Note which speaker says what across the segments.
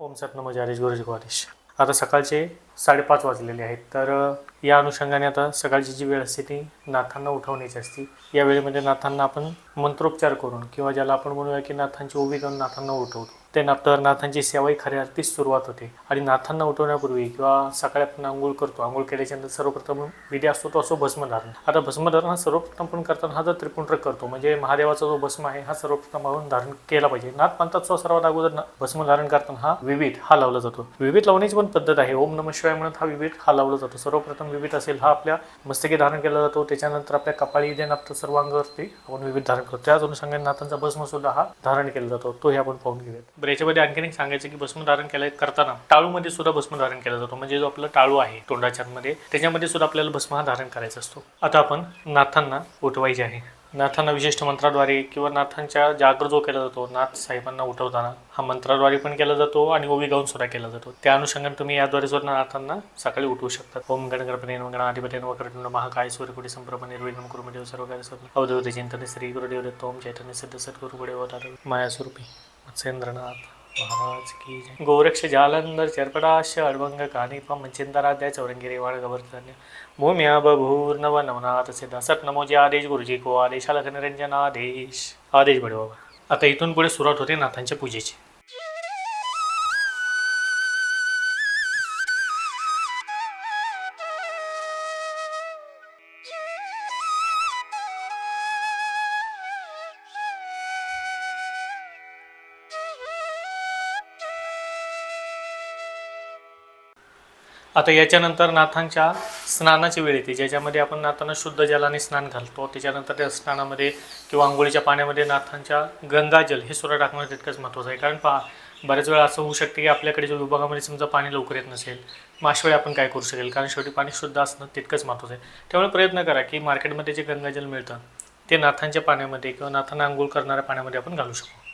Speaker 1: ओम सत नमो जारेश गुरुजी गुआरेश आता सकाळचे साडेपाच वाजलेले आहेत. तर या अनुषंगाने आता सकाळची जी वेळ असते ती नाथांना उठवण्याची असते. या वेळेमध्ये नाथांना आपण मंत्रोपचार करून किंवा ज्याला आपण म्हणूया की नाथांची उभी करून नाथांना उठवतो. ते ना तर नाथांची सेवाही खऱ्या अर्थीच सुरुवात होते. आणि नाथांना उठवण्यापूर्वी किंवा सकाळी आपण आंघोळ करतो आंघोळ केल्याच्यानंतर सर्वप्रथम विधी असतो तो असो भस्मधारण. आता भस्मधारण हा सर्वप्रथम पण करताना हा जर त्रिपुंड्र करतो म्हणजे महादेवाचा जो भस्म आहे हा सर्वप्रथम आपण धारण केला पाहिजे. नाथ पंथाचा सर्वात अगोदर भस्म धारण करताना हा विविध हा लावला जातो. विविध लावण्याची पण पद्धत आहे. ओम नम शिवाय म्हणत हा विविध हा लावला जातो. सर्वप्रथम विविध असेल हा आपल्या मस्तकी धारण केला जातो. त्याच्यानंतर आपल्या कपाळी देण आपल्या सर्वांगावरती आपण विविध धारण करतो. त्याच अनुषंगाने नाथांचा भस्म सुद्धा हा धारण केला जातो. तोही आपण पाहून घेऊयात. बरं याच्यामध्ये आणखीन एक सांगायचं की भस्म धारण केलं करताना टाळूमध्ये सुद्धा भस्म धारण केला जातो. म्हणजे जो आपला टाळू आहे तोंडाच्या मध्ये त्याच्यामध्ये सुद्धा आपल्याला भस्म हा धारण करायचा असतो. आता आपण नाथांना उठवायचे आहे. नाथांना विशिष्ट मंत्राद्वारे किंवा नाथांच्या जागर जो केला जातो नाथ साहेबांना उठवताना हा मंत्राद्वारे पण केला जातो आणि ओवी गाऊन सुद्धा केला जातो. त्या अनुषंगाने तुम्ही याद्वारे सुद्धा नाथांना सकाळी उठवू शकता. ओम गण गणपती गण अधिपती वक्रतुंड महाकाय सूर्यकुटी संप्रभ निर्विघ्न कुरुमदेव सर्व कार्य सर्व अवधूत चिंतन श्री गुरुदेव दत्त. ओम चैतन्य सिद्ध सद्गुरु गुरुदेव अवतार माया स्वरूपी मत्स्येंद्रनाथ महाराज की जय। गोरक्ष जालंधर चर्पडाश अडवंग कानिप चिंतराध्याय चौरंगिरी वाड़ गवर्धन्य भूम्या बभूर्नव नवनाथ सिद्ध सत नमोजी आदेश गुरुजी को आदेश अलग निरंजन आदेश। आदेश बडे बाबा आता इथून पुढे सुरुवात होते नाथांच्या पूजेची। आता याच्यानंतर नाथांच्या स्नानाची वेळ येते ज्याच्यामध्ये आपण नाथांना शुद्ध जलाने स्नान घालतो. त्याच्यानंतर त्या स्नानामध्ये किंवा आंघोळीच्या पाण्यामध्ये नाथांच्या गंगाजल हे सुद्धा टाकणं तितकंच महत्त्वाचं आहे. कारण पहा बऱ्याच वेळा असं होऊ शकते की आपल्याकडे जो विभागामध्ये समजा पाणी लवकर येत नसेल मग अशा वेळी आपण काय करू शकेल? कारण शेवटी पाणी शुद्ध असणं तितकंच महत्त्वाचं आहे. त्यामुळे प्रयत्न करा की मार्केटमध्ये जे गंगाजल मिळतं ते नाथांच्या पाण्यामध्ये किंवा नाथांना आंघोळ करणाऱ्या पाण्यामध्ये आपण घालू शकतो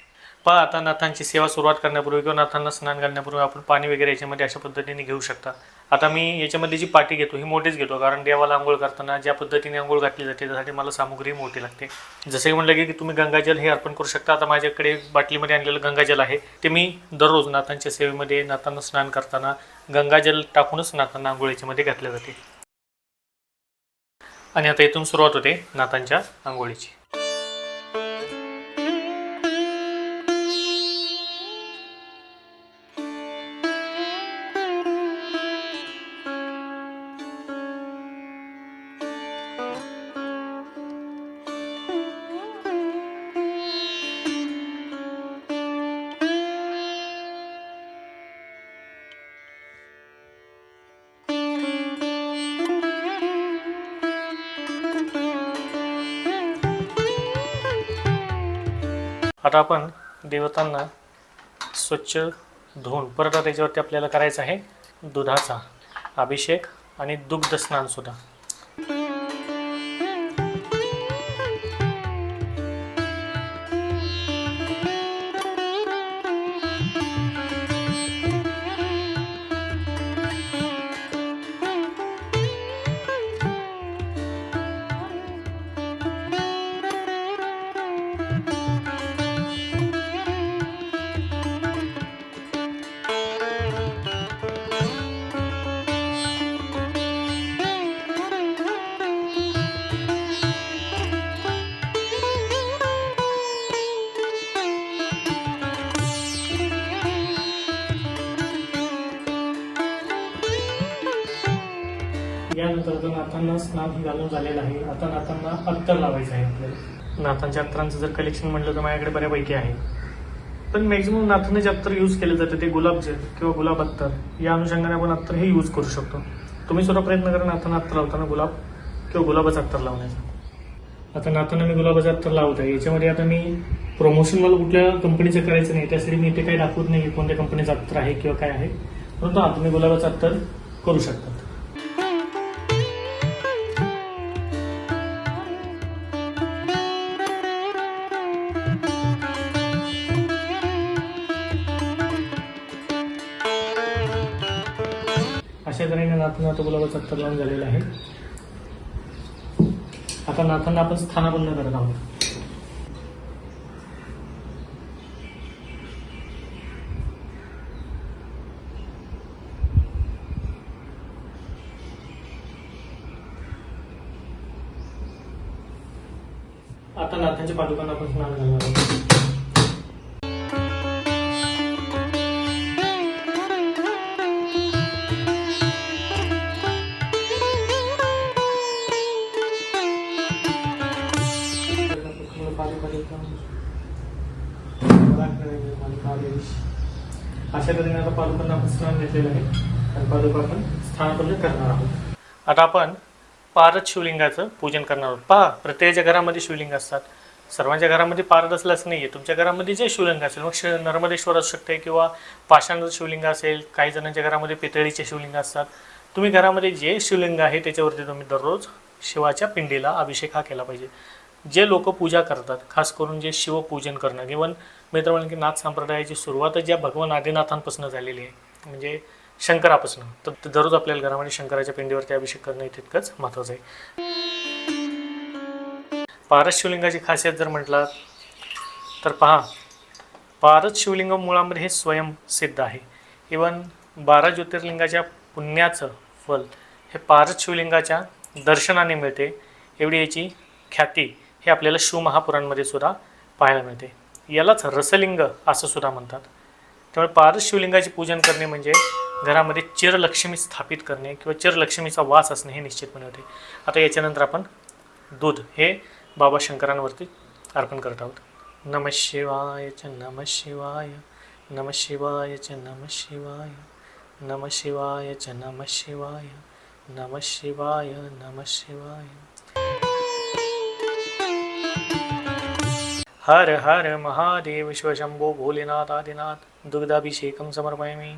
Speaker 1: पहा आता नाथांची सेवा सुरुवात करण्यापूर्वी किंवा नाथांना स्नान घालण्यापूर्वी आपण पाणी वगैरे याच्यामध्ये अशा पद्धतीने घेऊ शकता. आता मी याच्यामध्ये जी पाटी घेतो ही मोठीच घेतो कारण देवाला आंघोळ करताना ज्या पद्धतीने आंघोळ घातली जाते त्यासाठी मला सामुग्री मोठी लागते. जसं की की तुम्ही गंगाजल हे अर्पण करू शकता. आता माझ्याकडे बाटलीमध्ये आणलेलं गंगाजल आहे. ते मी दररोज नाथांच्या सेवेमध्ये नाथांना स्नान करताना गंगाजल टाकूनच नाथांना आंघोळ याच्यामध्ये घातले जाते. आणि आता इथून सुरुवात होते नाथांच्या आंघोळीची. आपण देवतांना स्वच्छ धुवून परत त्याच्यावरती आपल्याला करायचं आहे? दुधाचा अभिषेक आणि दुग्ध स्नानसुद्धा. नाथांना स्नान हे घालून झालेलं आहे. आता नाथांना अत्तर लावायचं आहे आपल्याला. नाथांच्या अत्तरांचं जर कलेक्शन म्हटलं तर माझ्याकडे बऱ्यापैकी आहे. पण मॅक्झिमम नाथाने जे अत्तर यूज केलं जातं ते गुलाबजल किंवा गुलाब अत्तर या अनुषंगाने आपण अत्तर हे यूज करू शकतो. तुम्ही सुद्धा प्रयत्न करा नाथांना अत्तर लावताना गुलाब किंवा गुलाबाचं अत्तर लावण्याचा. आता नाथांना मी गुलाबाचं अत्तर लावत आहे याच्यामध्ये आता मी प्रमोशन मला कुठल्या कंपनीचं करायचं नाही त्यासाठी मी ते काही दाखवत नाही कोणत्या कंपनीचं अत्तर आहे किंवा काय आहे. परंतु हा तुम्ही गुलाबाचं अत्तर करू शकता. नाथ गुलाबात सत्तर लावून झालेला आहे आता नाथांना आपण स्थानापन्न करत आहोत. आता नाथांच्या पादुका अशा तऱ्हेने आता पादुकांना आपण स्नान घेतलेलं आहे. आणि पादुका आपण स्थानापन्न करणार आहोत. आता आपण पारद शिवलिंगाचं पूजन करणार आहोत. पहा प्रत्येकाच्या घरामध्ये शिवलिंग असतात. सर्वांच्या घरामध्ये पारद असलाच नाही आहे तुमच्या घरामध्ये जे शिवलिंग असेल मग श नर्मदेश्वर असू शकते किंवा पाषाणाचं शिवलिंग असेल काही जणांच्या घरामध्ये पितळीचे शिवलिंग असतात. तुम्ही घरामध्ये जे शिवलिंग आहे त्याच्यावरती तुम्ही दररोज शिवाच्या पिंडीला अभिषेक हा केला पाहिजे. जे लोक पूजा करतात खास करून जे शिवपूजन करणं इवन मित्र तर की नाथ संप्रदायाची सुरुवातच ज्या भगवान आदिनाथांपासून झालेली आहे म्हणजे शंकरापासून. तर दररोज आपल्याला घरामध्ये शंकराच्या पिंडीवरती अभिषेक करणं हे तितकंच महत्त्वाचं आहे. पारस शिवलिंगाची खासियत जर म्हटलं तर पहा पारस शिवलिंग मुळामध्ये हे स्वयंसिद्ध आहे. इवन बारा ज्योतिर्लिंगाच्या पुण्याचं फल हे पारस शिवलिंगाच्या दर्शनाने मिळते. एवढी याची ख्याती हे आपल्याला शिवमहापुराणमध्ये सुद्धा पाहायला मिळते. यालाच रसलिंग असं सुद्धा म्हणतात. त्यामुळे पारस शिवलिंगाचे पूजन करणे म्हणजे घरामध्ये चिरलक्ष्मी स्थापित करणे किंवा चिरलक्ष्मीचा वास असणे हे निश्चितपणे होते. आता याच्यानंतर आपण दूध हे बाबा शंकरांवरती अर्पण करत आहोत. नम शिवाय च नम शिवाय नम शिवाय च नम शिवाय नम शिवाय च नम शिवाय नम शिवाय नम शिवाय. हर हर महादेव शिवशंभो भोलेनाथ आदिनाथ दुग्धाभिषेकं समर्पयामि।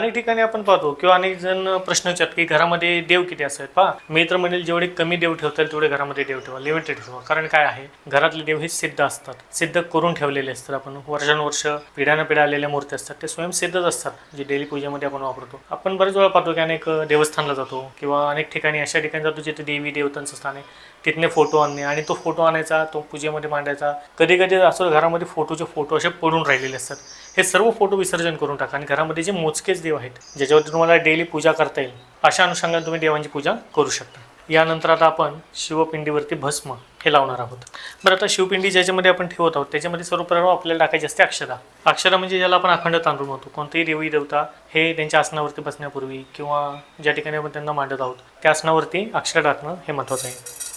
Speaker 1: अनेक ठिकाणी आपण पाहतो किंवा अनेक जण प्रश्न विचारतात की घरामध्ये देव किती असतात पहा मी तर म्हणेल जेवढे कमी देव ठेवता येईल तेवढे घरामध्ये देव ठेवा लिमिटेड ठेवा. कारण काय आहे? घरातले देव हे सिद्ध असतात. सिद्ध करून ठेवलेले असतात आपण. वर्षानुवर्ष पिढ्यानं पिढ्या आलेल्या मूर्ती असतात. ते स्वयंसिद्धच असतात जे डेली पूजेमध्ये आपण वापरतो. आपण बरेच वेळा पाहतो की अनेक देवस्थानला जातो किंवा अनेक ठिकाणी अशा ठिकाणी जातो जिथे देवी देवतांचं स्थान आहे. तिथले फोटो आणणे आणि तो फोटो आणायचा तो पूजेमध्ये मांडायचा. कधी कधी असं घरामध्ये फोटोचे फोटो असे पडून राहिलेले असतात. हे सर्व फोटो विसर्जन करून टाका आणि घरामध्ये जे मोजकेच देव आहेत ज्याच्यावरती तुम्हाला डेली पूजा करता येईल अशा अनुषंगाने तुम्ही देवांची पूजा करू शकता. यानंतर आता आपण शिवपिंडीवरती भस्म हे लावणार आहोत. बरं आता शिवपिंडी ज्याच्यामध्ये आपण ठेवत आहोत त्याच्यामध्ये सर्वप्रथम आपल्याला टाकायची असते अक्षरा अक्षरा म्हणजे ज्याला आपण अखंड तांदूळ म्हणतो. कोणतेही देवी देवता हे त्यांच्या आसनावरती बसण्यापूर्वी किंवा ज्या ठिकाणी आपण त्यांना मांडत आहोत त्या आसनावरती अक्षर टाकणं हे महत्त्वाचं आहे.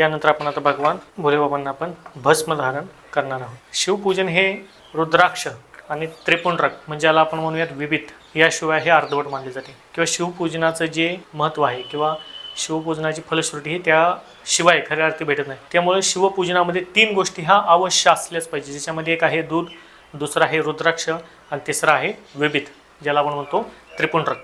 Speaker 1: यानंतर आपण आता भगवान भोलेबाबांना आपण भस्म धारण करणार आहोत. शिवपूजन हे रुद्राक्ष आणि त्रिपुंडरक म्हणजे याला आपण म्हणूयात विविध याशिवाय हे अर्धवट मानले जाते. किंवा शिवपूजनाचं जे महत्त्व आहे किंवा शिवपूजनाची फलश्रुती ही त्याशिवाय खऱ्या अर्थी भेटत नाही. त्यामुळे शिवपूजनामध्ये तीन गोष्टी ह्या अवश्य असल्याच पाहिजे. ज्याच्यामध्ये एक आहे दूध दुसरा आहे रुद्राक्ष आणि तिसरा आहे विविध ज्याला आपण म्हणतो त्रिपुंडरक.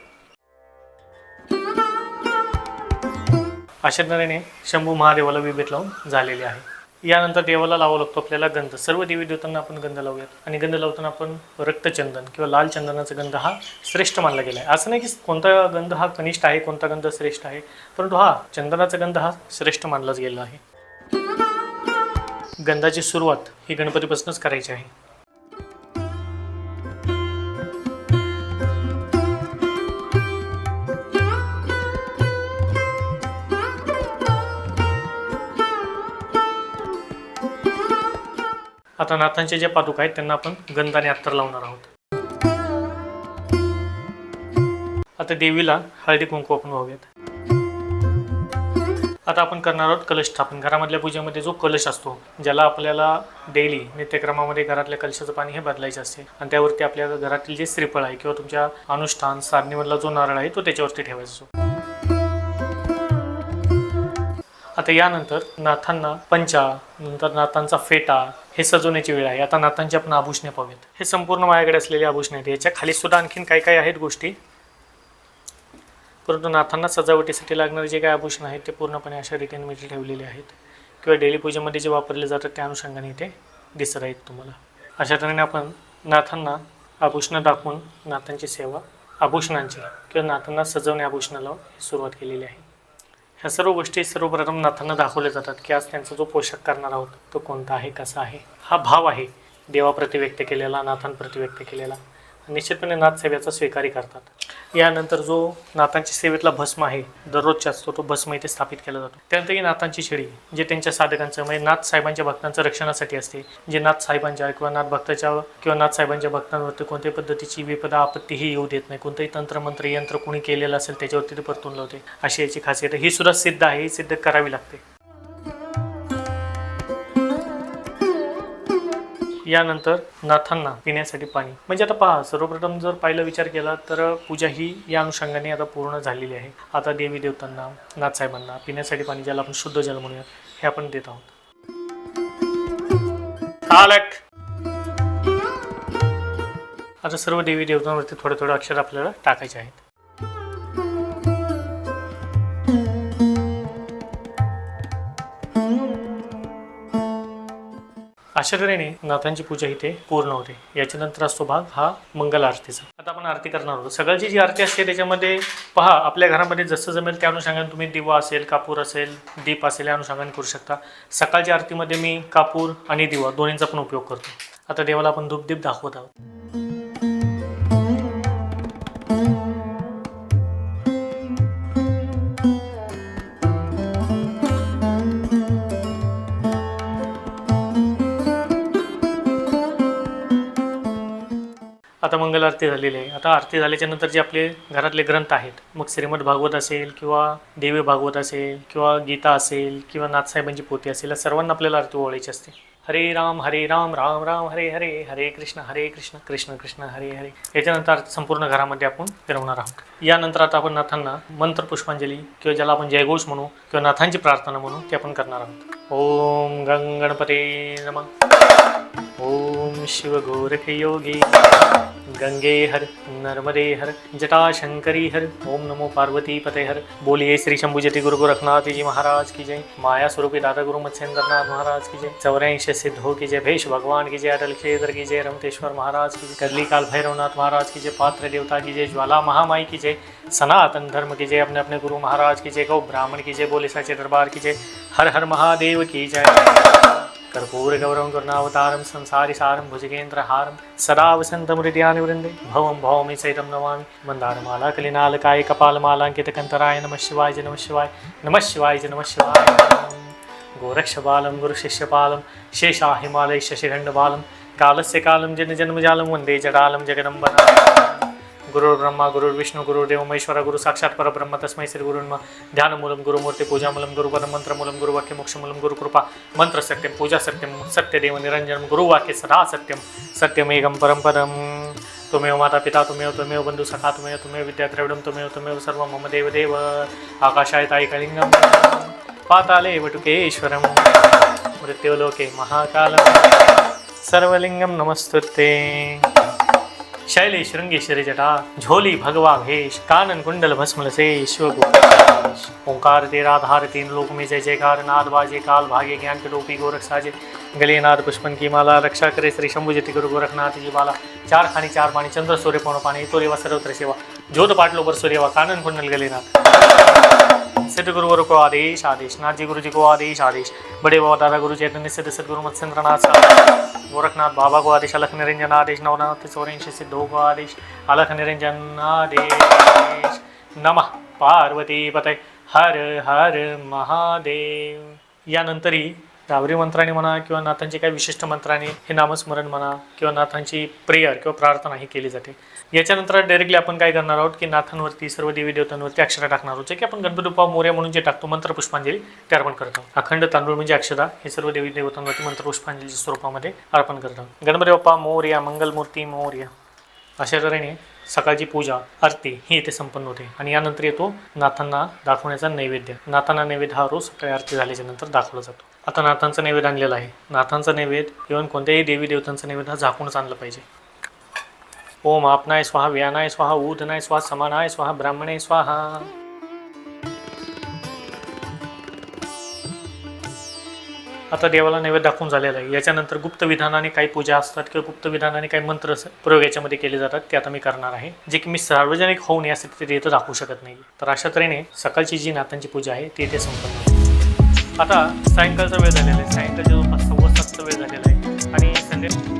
Speaker 1: अशा तऱ्हेने शंभू महादेवाला विभेद लावून झालेले आहे. यानंतर देवाला लावावा लागतो आपल्याला गंध. सर्व देवी देवतांना आपण गंध लावूयात. आणि गंध लावताना आपण रक्तचंदन किंवा लाल चंदनाचा गंध हा श्रेष्ठ मानला गेला आहे. असं नाही की कोणता गंध हा कनिष्ठ आहे कोणता गंध श्रेष्ठ आहे परंतु हा चंदनाचा गंध हा श्रेष्ठ मानलाच गेला आहे. गंधाची सुरुवात ही गणपतीपासूनच करायची आहे. आता नाथांचे जे पादुका आहेत त्यांना आपण गंधाने अत्तर लावणार आहोत. आता देवीला हळदी कुंकू आपण वाहूयात. आता आपण करणार आहोत कलश स्थापन. घरामधल्या पूजेमध्ये जो कलश असतो ज्याला आपल्याला डेली नित्यक्रमामध्ये घरातल्या कलशाचं पाणी हे बदलायचं असते. आणि त्यावरती आपल्या घरातील जे श्रीफळ आहे किंवा तुमच्या अनुष्ठान सारणीमधला जो नारळ आहे तो त्याच्यावरती ठेवायचा असतो. आता यानंतर नाथांना पंचा नंतर नाथांचा फेटा हे सजवण्याची वेळ आहे. आता नाथांची आपण आभूषणे पाहूयात. हे संपूर्ण माझ्याकडे असलेले आभूषणे आहेत. याच्या खाली सुद्धा आणखीन काय काय आहेत गोष्टी? परंतु नाथांना सजावटीसाठी लागणारे जे काय आभूषण आहेत ते पूर्णपणे अशा रीतीने मी ठेवलेले आहेत. किंवा डेली पूजेमध्ये जे वापरले जातात त्या अनुषंगाने इथे दिसत आहेत तुम्हाला. अशा तऱ्हेने आपण नाथांना आभूषणं दाखवून नाथांची सेवा आभूषणांची किंवा नाथांना सजवणे आभूषणाला सुरुवात केलेली आहे. ह्या सर्व गोष्टी सर्वप्रथम नाथांना दाखवल्या जातात की आज त्यांचा जो पोशाख करणार आहोत तो कोणता आहे कसा आहे? हा भाव आहे देवाप्रती व्यक्त केलेला नाथांप्रती व्यक्त केलेला. निश्चितपणे नाथ सेवेचा स्वीकारी करतात. यानंतर जो नाथांच्या सेवेतला भस्म आहे दररोजचा असतो तो भस्म इथे स्थापित केला जातो. त्यानंतर ही नाथांची शेळी जे त्यांच्या साधकांचं म्हणजे नाथ साहेबांच्या भक्तांचं रक्षणासाठी असते. जे नाथ साहेबांच्या किंवा नाथ भक्ताच्या किंवा नाथ साहेबांच्या भक्तांवरती कोणत्याही पद्धतीची विपदा आपत्तीही येऊ देत नाही. कोणतंही तंत्रमंत्र यंत्र कोणी केलेलं असेल त्याच्यावरती ते परतून लावते. अशी याची खासियत ही सुद्धा सिद्ध आहे ही सिद्ध करावी लागते. यानंतर नाथांना पिण्यासाठी पाणी. म्हणजे आता पहा सर्वप्रथम जर पाहिलं विचार केला तर पूजा ही या अनुषंगाने आता पूर्ण झालेली आहे. आता देवी देवतांना नाथसाहेबांना पिण्यासाठी पाणी ज्याला आपण शुद्ध जल म्हणूया हे आपण देत आहोत. आता सर्व देवी देवतांवरती थोडे थोडे अक्षर आपल्याला टाकायचे आहेत. अशा तऱ्हेने नाथांची पूजा इथे पूर्ण होते. याच्यानंतर असतो भाग हा मंगल आरतीचा. आता आपण आरती करणार आहोत. सकाळची जी आरती असते त्याच्यामध्ये पहा आपल्या घरामध्ये जसं जमेल त्या अनुषंगाने तुम्ही दिवा असेल कापूर असेल दीप असेल या अनुषंगाने करू शकता. सकाळच्या आरतीमध्ये मी कापूर आणि दिवा दोन्हींचा पण उपयोग करतो. आता देवाला आपण धूपदीप दाखवत आहोत. आता मंगल आरती झालेली आहे. आता आरती झाल्याच्यानंतर जे आपले घरातले ग्रंथ आहेत मग श्रीमद भागवत असेल किंवा देवी भागवत असेल किंवा गीता असेल किंवा नाथसाहेबांची पोती असेल या सर्वांना आपल्याला आरती ओळायची असते. हरे राम हरे राम राम राम हरे हरे हरे कृष्ण हरे कृष्ण कृष्ण कृष्ण हरे हरे. याच्यानंतर संपूर्ण घरामध्ये आपण फिरवणार आहोत. यानंतर आता आपण नाथांना मंत्र पुष्पांजली किंवा ज्याला आपण जयघोष म्हणू किंवा नाथांची प्रार्थना म्हणू ते आपण करणार आहोत. ओम गंग गणपते नमः. ओम शिव योगी गंगे हर नर्मदे हर जटाशंकरी हर ओम नमो पार्वती पते हर बोलिए श्री जटी गुरु गोरखनाथ जी महाराज की जय माया स्वरूपी दादा गुरु मत्स्येंद्रनाथ महाराज की जय चौरांश सिद्धो की जय भेष भगवान की जय अटल क्षेत्र की जय रमतेश्वर महाराज की जय कदली काल भैरवनाथ महाराज की जय पात्र देवता की जय ज्वाला महामाई की जय सनातन धर्म की जय अपने अपने गुरु महाराज की जय गौ ब्राह्मण की जय बोले साचे दरबार की जय हर हर महादेव की जय कर्पूर गौरवं करुणावतारं संसारि सारं भुजगेन्द्रहारं सदा वसन्तमृत्यानि वृन्दे भवं भौमि सहितं नमामि मन्दारमाला कलिनालकाय कपालमालाङ्कितकन्तराय नमः शिवाय च नमः शिवाय नमः शिवाय च नमः शिवाय गोरक्षबालं गुरुशिष्यपालं शेषाहिमालय शशिखण्डबालं कालस्य कालं जनजन्मजालं वन्दे जडालं जगदम्बना गुरुर्ब्रह्मा गुरुर्विष्णू गुरुर्देव महेश्वर गुरु साक्षात परब्रह्म तस्मै श्री गुरुन्म ध्यानमूलं गुरुमूर्ती पूजामूलं गुरुपदमन्त्रमूलं गुरुवाक्यमोक्षमूलं गुरुकृपा मंत्र सत्यं पूजा सत्यं सत्यदेव निरञ्जनं गुरुवाक्य सदा सत्यं सत्यमेकं परं पदं त्वमेव माता पिता त्वमेव त्वमेव बन्धु सखा त्वमेव त्वमेव विद्याद्रविडं त्वमेव त्वमेव सर्व मम देवदेव। आकाशाय तायिकलिङ्गं पाताले वटुकेश्वरम मृत्युलोके महाकालं सर्वलिङ्गं नमस्तुते। शैलेश रंगेश्वरी जटा झोली भगवा भेश कानन कुंडल भस्मल से शिवगुश ओंकार तेरा धार तीन लोक में जय जयकार नाद बाजे काल भागे ज्ञान के टोपी गोरख साजे। गले नाद पुष्पन की माला रक्षा करे श्री शंभु जति गुरु गोरखनाथ जी बाला। चार खानी चार पाणी चंद्र सूर्य पौण पाणी तो रेवा सर्वत्र सेवा। ज्योत पाटलो बर सूर्यवा कानन कुंडल गले नाथ सिद्ध गुरुवर को आदेश आदेश। नाथ जी गुरु जी को आदेश आदेश। बड़े बाबा दादा गुरु चैतन्य सिद्ध सदगुरु मत्स्येंद्रनाथ गोरखनाथ बाबा को आदेश अलख निरंजन आदेश नवनाथ चौरंशी सिद्धो को आदेश अलख निरंजन आदेश। नमः पार्वती पतय हर हर महादेव। यानंतरही रावरी मंत्राने म्हणा किंवा नाथांची काही विशिष्ट मंत्राने हे नामस्मरण म्हणा किंवा नाथांची प्रेयर किंवा प्रार्थना ही केली जाते. याच्यानंतर डायरेक्टली आपण काय करणार आहोत की नाथांवरती सर्व देवी देवतांवरती अक्षरा टाकणार आहोत. जे की आपण गणपती बाप्पा मोर्या म्हणून जे टाकतो मंत्र पुष्पांजली ते अर्पण करतो अखंड तांदूळ म्हणजे अक्षरा हे सर्व देवी देवतांवरती मंत्र पुष्पांजलीच्या स्वरूपामध्ये अर्पण करतो गणपती बाप्पा मोर्या मंगलमूर्ती मोर्या. अशा तऱ्हेने सकाळची पूजा आरती ही इथे संपन्न होते. आणि यानंतर येतो नाथांना दाखवण्याचा नैवेद्य. नाथांना नैवेद्य हा रोज सकाळी आरती झाल्याच्यानंतर दाखवला जातो. आता नाथांचा नैवेद्य आणलेला आहे. नाथांचा नैवेद्य इव्हन कोणत्याही देवी देवतांचा नैवेद्य हा झाकूनच आणलं पाहिजे. ओम आपनाय स्वाहा व्यानाय स्वाहा ऊधनाय स्वाहा समानाय स्वाहा ब्राह्मणे स्वाहा। आता देवाला नैवेद्य दाखवून झालेला आहे. याच्यानंतर गुप्त विधानाने काही पूजा असतात किंवा गुप्त विधानाने काही मंत्र प्रयोग याच्यामध्ये केले जातात ते आता मी करणार आहे. जे की मी सार्वजनिक होऊन या स्थितीत इथं दाखवू शकत नाही. तर अशा तऱ्हेने सकाळची जी नातांची पूजा आहे ती इथे संपन्न आता सायंकाळचा वेळ झालेला आहे. सायंकाळच्या जवळपास सव्वा सातचा वेळ झालेला आहे. आणि संध्या